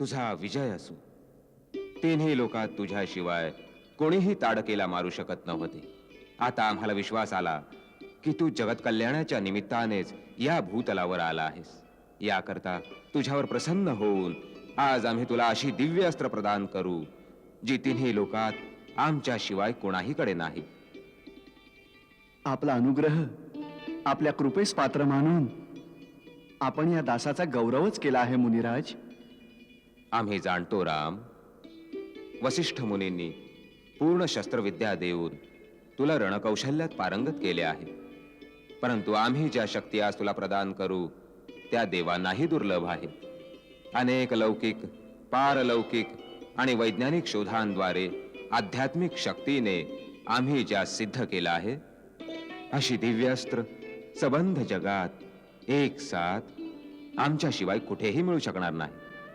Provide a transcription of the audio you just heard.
तुझा विजय असो. तिन्ही लोकात तुझ्याशिवाय कोणीही ताडकेला मारू शकत नव्हते. आता आम्हाला विश्वास आला की तू जगत कल्याणाच्या निमित्तानेच या भूतलावर आला आहेस. याकरता तुझ्यावर प्रसन्न होऊन आज आम्ही तुला अशी दिव्य अस्त्र प्रदान करू जी तिन्ही लोकात आमच्याशिवाय कोणाहीकडे नाही. आपला अनुग्रह आपल्या कृपेस पात्र मानून आपण या दासाचा गौरवच केला आहे मुनिराज. आम्ही जाणतो राम. वसिष्ठ मुनींनी पूर्ण शस्त्रविद्या देऊन तुला रणकौशल्यात पारंगत केले आहे. परंतु आम्ही ज्या शक्ती आज तुला प्रदान करू त्या देवांनाही दुर्लभ आहे. अनेक लौकिक पारलौकिक आणि वैज्ञानिक शोधांद्वारे आध्यात्मिक शक्तीने आम्ही ज्या सिद्ध केलं आहे अशी दिव्यास्त्र सबंध जगात एक साथ आमच्याशिवाय कुठेही मिळू शकणार नाही.